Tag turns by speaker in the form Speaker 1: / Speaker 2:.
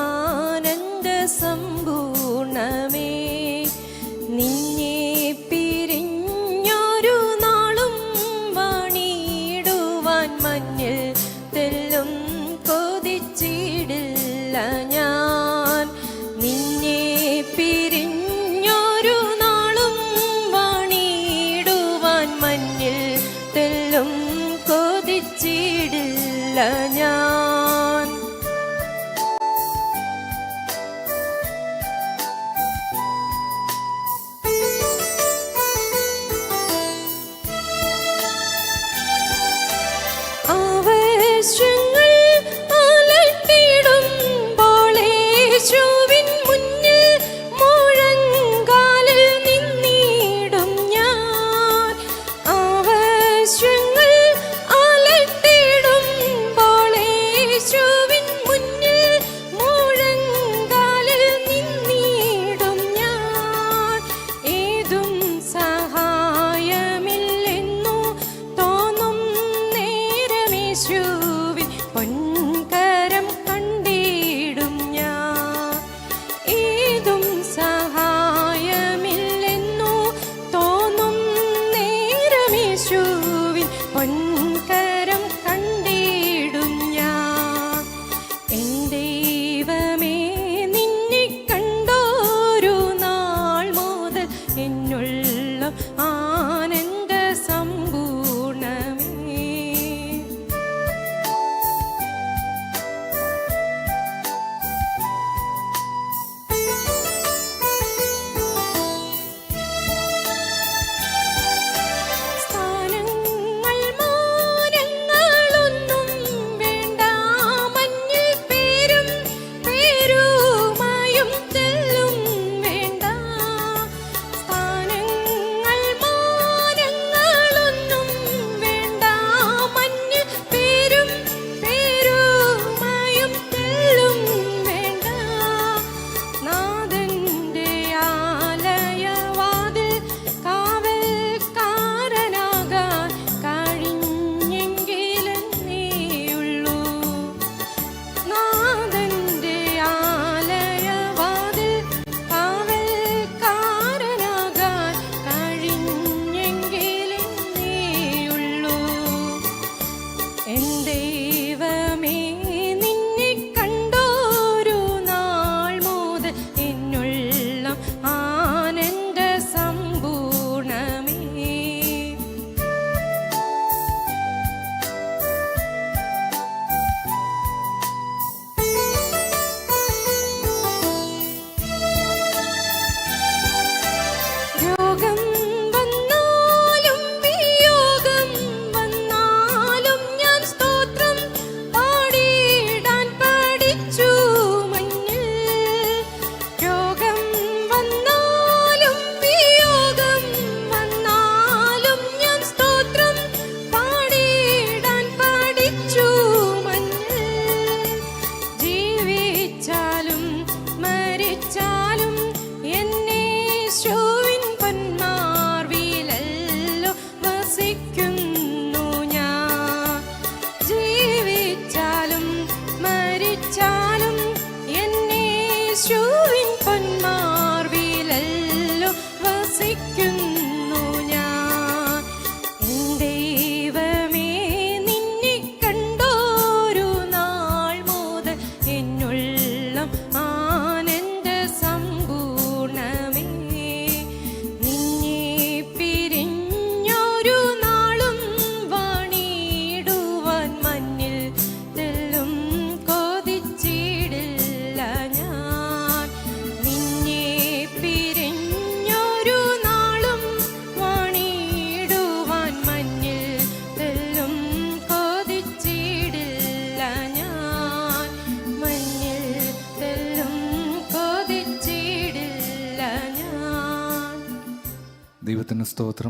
Speaker 1: ആനന്ദ സമ്പൂർണമേ. നിന്നെ പിരിഞ്ഞൊരു നാളും വണിയിടുവാൻ മഞ്ഞിൽ തെല്ലും കൊതിച്ചിടില്ല ഞാൻ. നിന്നെ പിരിഞ്ഞൊരു നാളും വണിയിടുവാൻ മഞ്ഞിൽ തെല്ലും കൊതിച്ചിടില്ല ഞാൻ. day. കൊതിച്ചിടില്ല ഞാൻ
Speaker 2: ദൈവത്തിന് സ്തോത്രം